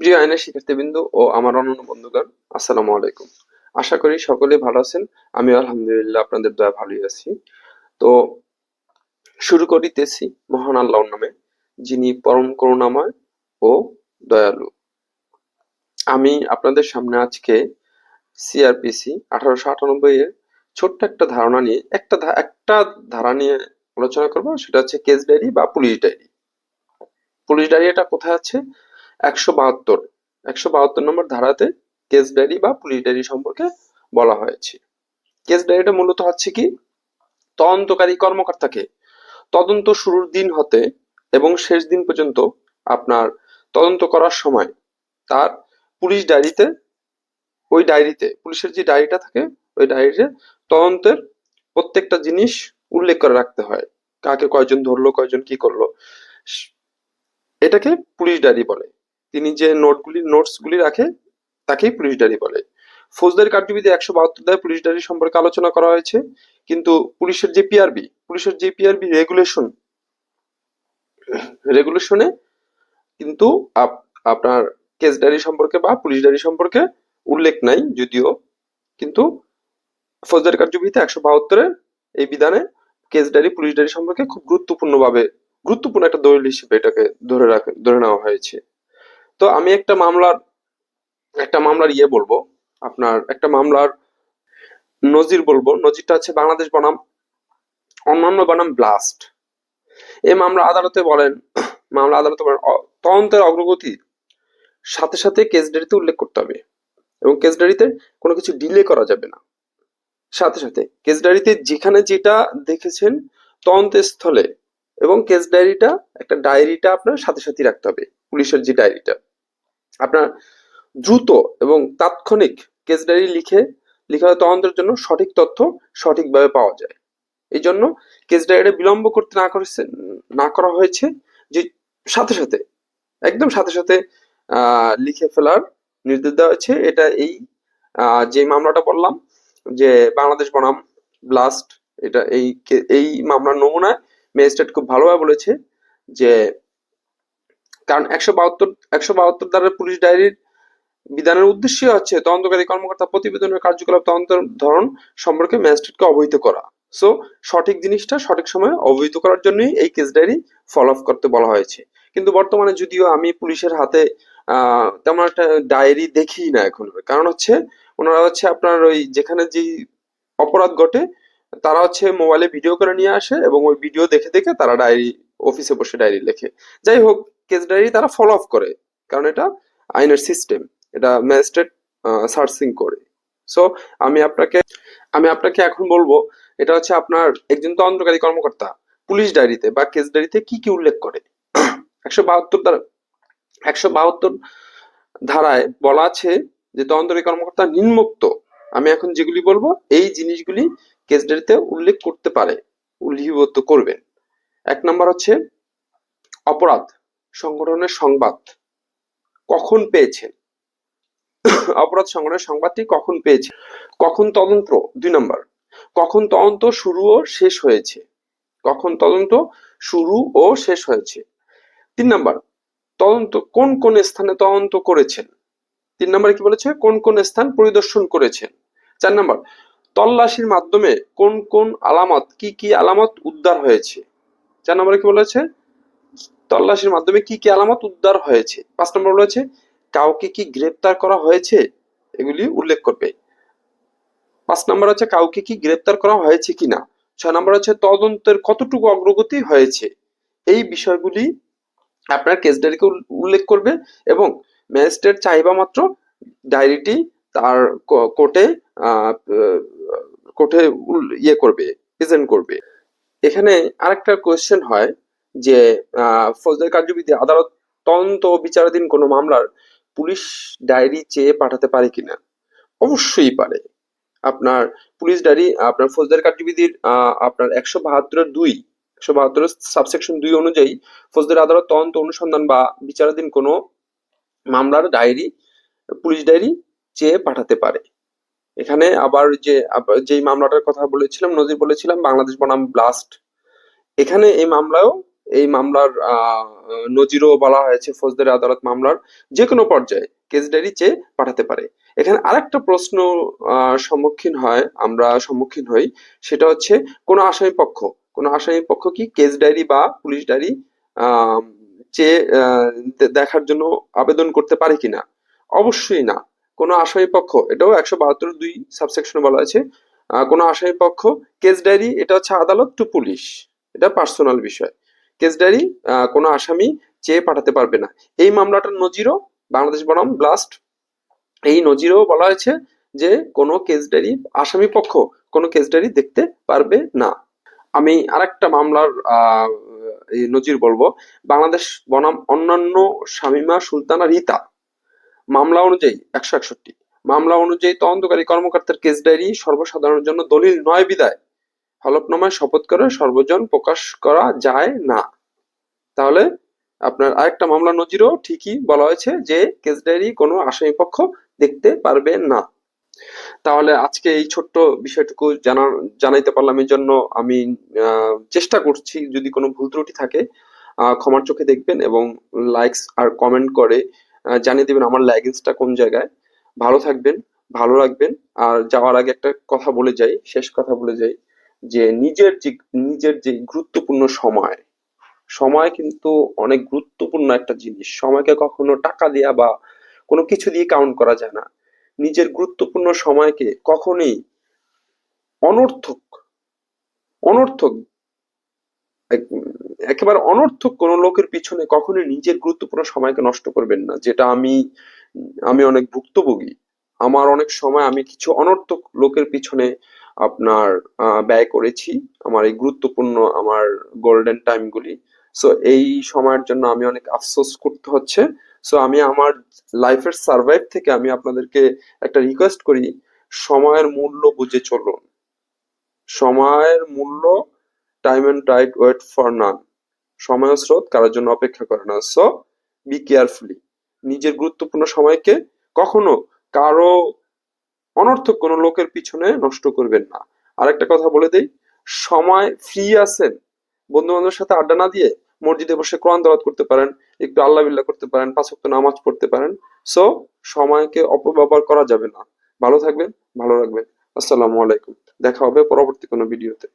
প্রিয় আইনের শিক্ষার্থীবৃন্দু ও আমার অন্যান্য বন্ধুগণ, আসসালামু আলাইকুম। আশা করি সকলে ভালো আছেন। আমি আলহামদুলিল্লাহ আপনাদের দয়া ভালোই আছি। তো শুরু করিতেছি মহান আল্লাহর নামে, যিনি পরম করুণাময় ও দয়ালু। আমি আপনাদের সামনে আজকে সিআরপিসি আঠারোশো আটানব্বই এর ছোট্ট একটা ধারণা নিয়ে, একটা একটা ধারা নিয়ে আলোচনা করব, সেটা হচ্ছে কেস ডায়েরি বা পুলিশ ডায়েরি পুলিশ ডায়েরি এটা কোথায় আছে? একশো বাহাত্তর একশো বাহাত্তর নম্বর ধারাতে কেস ডায়েরি বা পুলিশ ডায়েরি সম্পর্কে বলা হয়েছে। কেস ডায়েরিটা মূলত হচ্ছে কি? তদন্তকারী কর্মকর্তাকে তদন্ত শুরুর দিন হতে এবং শেষ দিন পর্যন্ত আপনার তদন্ত করার সময় তার পুলিশ ডায়েরিতে ওই ডায়েরিতে পুলিশের যে ডায়েরিটা থাকে, ওই ডায়েরিতে তদন্তের প্রত্যেকটা জিনিস উল্লেখ করে রাখতে হয়। কাকে কয়জন ধরলো, কয়জন কি করল, এটাকে পুলিশ ডায়েরি বলে। তিনি যে নোটগুলি নোটস গুলি রাখে, তাকেই পুলিশ ডায়েরি বলে। ফৌজদারি কার্যবিধি একশো বাহাত্তর দায় পুলিশ ডায়েরি সম্পর্কে আলোচনা করা হয়েছে, কিন্তু পুলিশের যে পিআরবি পুলিশের যে পিআরবি রেগুলেশন রেগুলেশনে কিন্তু আপ- আপনার কেস ডায়েরি সম্পর্কে বা পুলিশ ডায়েরি সম্পর্কে উল্লেখ নাই যদিও, কিন্তু ফৌজদারি কার্যবিধিতে একশো বাহাত্তরের এই বিধানে কেস ডায়েরি পুলিশ ডায়েরি সম্পর্কে খুব গুরুত্বপূর্ণভাবে, গুরুত্বপূর্ণ একটা দলিল হিসেবে এটাকে ধরে রাখে, ধরে নেওয়া হয়েছে। তো আমি একটা মামলার একটা মামলার ইয়ে বলব। আপনার একটা মামলার নজির বলব। নজিরটা হচ্ছে বাংলাদেশ বনাম, অন্যান্য বনাম ব্লাস্ট। এই মামলা আদালতে বলেন, মামলা আদালতে বলেন তদন্তের অগ্রগতি সাথে সাথে কেস ডায়েরিতে উল্লেখ করতে হবে এবং কেস ডায়েরিতে কোনো কিছু ডিলে করা যাবে না। সাথে সাথে কেস ডায়েরিতে যেখানে যেটা দেখেছেন তদন্তের স্থলে এবং কেস ডায়েরিটা একটা ডায়েরিটা আপনার সাথে সাথে রাখতে হবে, পুলিশের যে ডায়েরিটা আপনার দ্রুত এবং তাৎক্ষণিক কেস ডায়েরি লিখে, লিখা তদন্তের জন্য সঠিক তথ্য সঠিকভাবে পাওয়া যায়। এই জন্য কেস ডায়েরি বিলম্ব করতে না করেছে, না করা হয়েছে যে সাথে সাথে, একদম সাথে সাথে লিখে ফেলার নির্দেশ দেওয়া হয়েছে। এটা এই যে মামলাটা বললাম যে বাংলাদেশ বনাম ব্লাস্ট এটা এই এই মামলার নমুনায় ম্যাজিস্ট্রেট খুব ভালোভাবে বলেছে যে কারণ একশো বাহাত্তর একশো বাহাত্তর দ্বারা পুলিশ ডায়েরির বিধানের উদ্দেশ্য হচ্ছে তদন্তকারী কর্মকর্তা প্রতিবেদনের কার্যকলাপ তদন্তের ধরন সম্পর্কে ম্যাজিস্ট্রেটকে অবহিত করা। সো সঠিক জিনিসটা সঠিক সময়ে অবহিত করার জন্যই এই কেস ডায়েরি ফলো আপ করতে বলা হয়েছে। কিন্তু বর্তমানে যদিও আমি পুলিশের হাতে তেমন একটা ডায়েরি দেখি না এখন। কারণ হচ্ছে, ওনারা হচ্ছে আপনার ওই যেখানে যে অপরাধ ঘটে, তারা হচ্ছে মোবাইলে ভিডিও করে নিয়ে আসে এবং ওই ভিডিও দেখে দেখে তারা ডায়েরি অফিসে বসে ডায়েরি লেখে। যাই হোক কেস ডায়েরি তারা ফলো আপ করে, কারণ এটা আইনের সিস্টেম এটা ম্যাজিস্ট্রেট সার্চিং করে। সো আমি আপনাকে আমি আপনাকে এখন বলব, এটা হচ্ছে আপনার একজন তদন্তকারী কর্মকর্তা, পুলিশ ডায়েরিতে বা কেস ডায়েরিতে কি কি উল্লেখ করে? একশো বাহাত্তর দ্বারা, একশো বাহাত্তর ধারায় বলা আছে যে তদন্তকারী কর্মকর্তা নিম্নোক্ত। আমি এখন যেগুলি বলব, এই জিনিসগুলি কেস ডায়েরিতে উল্লেখ করতে পারে, উল্লিখিত করবেন। এক নম্বর হচ্ছে অপরাধ। সংগঠনের সংবাদ। কখন পেয়েছেন? অপরাধ সংগঠনের সংবাদটি কখন পেয়েছে কখন তদন্ত? দুই নম্বর, কখন তদন্ত শুরু ও শেষ হয়েছে? কখন তদন্ত শুরু ও শেষ হয়েছে? তিন নম্বর, তদন্ত কোন কোন স্থানে তদন্ত করেছেন? তিন নম্বরে কি বলেছে? কোন কোন স্থান পরিদর্শন করেছেন? চার নম্বর, তল্লাশির মাধ্যমে কোন কোন আলামত, কি কি আলামত উদ্ধার হয়েছে? চার নম্বরে কি বলেছে? তল্লাশির মাধ্যমে কি কি আলামত উদ্ধার হয়েছে? পাঁচ নম্বর বলেছে, কাউকে কি গ্রেপ্তার করা হয়েছে? এগুলি উল্লেখ করবে। পাঁচ নম্বর হচ্ছে, কাউকে কি গ্রেপ্তার করা হয়েছে কিনা? ছয় নম্বর হচ্ছে, তদন্তের কতটুকু অগ্রগতি হয়েছে? এই বিষয়গুলি আপনার কেস ডায়েরিকে উল- উল্লেখ করবে এবং ম্যাজিস্ট্রেট চাইবা মাত্র ডায়েরিটি তার কোর্টে কোর্টে ইয়ে করবে প্রেজেন্ট করবে। এখানে আরেকটা কোয়েশ্চেন হয় যে ফৌজদারি কার্যবিধি, আদালত তদন্ত বিচারাধীন কোনো মামলার পুলিশ ডায়েরি চেয়ে পাঠাতে পারে কিনা? অবশ্যই পারে। আপনার পুলিশ ডায়েরি, আপনার ফৌজদারি কার্যবিধির আপনার একশো বাহাত্তরের দুই, একশো বাহাত্তর সাবসেকশন দুই অনুযায়ী ফৌজদারি আদালত তদন্ত অনুসন্ধান বা বিচারাধীন কোনো মামলার ডায়েরি, পুলিশ ডায়েরি চেয়ে পাঠাতে পারে। এখানে আবার যে যেই মামলাটার কথা বলেছিলাম, নজির বলেছিলাম, বাংলাদেশ বনাম ব্লাস্ট। এখানে এই মামলাও এই মামলার নজিরও বলা হয়েছে ফৌজদারি আদালত মামলার যে কোনো পর্যায়ে কেস ডায়েরি চেয়ে পাঠাতে পারে। এখানে আরেকটা প্রশ্ন সম্মুখীন হয়, আমরা সম্মুখীন হই, সেটা হচ্ছে কোনো আসামি পক্ষ, কোনো আসামি পক্ষ কি কেস ডায়েরি বা পুলিশ ডায়েরি চেয়ে দেখার জন্য আবেদন করতে পারে কিনা? অবশ্যই না। কোনো আসামি পক্ষ, এটাও একশো বাহাত্তর দুই সাবসেকশনে বলা আছে কোনো আসামি পক্ষ কেস ডায়েরি এটা হচ্ছে আদালত টু পুলিশ এটা পার্সোনাল বিষয়। কেস ডায়েরি আহ, কোনো আসামি চেয়ে পাঠাতে পারবে না। এই মামলাটার নজিরও বাংলাদেশ বনাম ব্লাস্ট। এই নজিরও বলা হয়েছে যে কোনো কেস ডায়েরি আসামি পক্ষ কোনো কেস ডায়েরি দেখতে পারবে না। আমি আরেকটা মামলার আহ, নজির বলব। বাংলাদেশ বনাম অন্যান্য শামীমা সুলতানা রিতা। মামলা অনুযায়ী একশো একষট্টি। মামলা অনুযায়ী তদন্তকারী কর্মকর্তার কেস ডায়েরি সর্বসাধারণের জন্য দলিল নয় বিদায়। হলফনামায় শপথ করে সর্বজন প্রকাশ করা যায় না। তাহলে আপনার আরেকটা মামলা নজিরও ঠিকই বলা হয়েছে যে কেস ডায়েরি কোনো আসামি পক্ষ দেখতে পারবে না। তাহলে আজকে এই ছোট্ট বিষয়টুকু জানা, জানাইতে পারলাম এই জন্য আমি চেষ্টা করছি যদি কোনো ভুল ত্রুটি থাকে ক্ষমার চোখে দেখবেন এবং লাইকস আর কমেন্ট করে জানিয়ে দেবেন আমার ল্যাগিংসটা কোন জায়গায়। ভালো থাকবেন, ভালো রাখবেন। আর যাওয়ার আগে একটা কথা বলে যাই, শেষ কথা বলে যাই। যে নিজের যে নিজের যে গুরুত্বপূর্ণ সময় সময় কিন্তু অনেক গুরুত্বপূর্ণ একটা জিনিস। সময়কে কখনো টাকা দেয়া বা কোনো কিছু দিয়ে কাউন্ট করা যায় না। নিজের গুরুত্বপূর্ণ সময়কে কখনোই অনর্থক অনর্থক একেবারে অনর্থক কোনো লোকের পিছনে কখনোই নিজের গুরুত্বপূর্ণ সময়কে নষ্ট করবেন না। যেটা আমি আমি অনেক ভুক্তভোগী। আমার অনেক সময় আমি কিছু অনর্থক লোকের পিছনে আপনার ব্যয় করেছি আমার এই গুরুত্বপূর্ণ আমার গোল্ডেন টাইমগুলি সো এই সময়ের জন্য আমি অনেক আফসোস করতে হচ্ছে। সো আমি আমার লাইফের সার্ভাইভ থেকে আমি আপনাদেরকে একটা রিকোয়েস্ট করি, সময়ের মূল্য বুঝে চলুন। সময়ের মূল্য time and tide wait for none সময় স্রোত কারোর জন্য অপেক্ষা করে না। সো বি কেয়ারফুলি নিজের গুরুত্বপূর্ণ সময়কে কখনো কারও অনর্থক কোনো লোকের পিছনে নষ্ট করবেন না। আর একটা কথা বলে দেই, সময় ফ্রি আছেন বন্ধু বান্ধবের সাথে আড্ডা না দিয়ে মসজিদে বসে কোরআন দলাত করতে পারেন, একটু আল্লাহ বিল্লাহ করতে পারেন, পাঁচ ওয়াক্ত নামাজ পড়তে পারেন। সো সময়কে অপব্যবহার করা যাবে না। ভালো থাকবেন, ভালো রাখবেন। আসসালামু আলাইকুম। দেখা হবে পরবর্তী কোনো ভিডিওতে।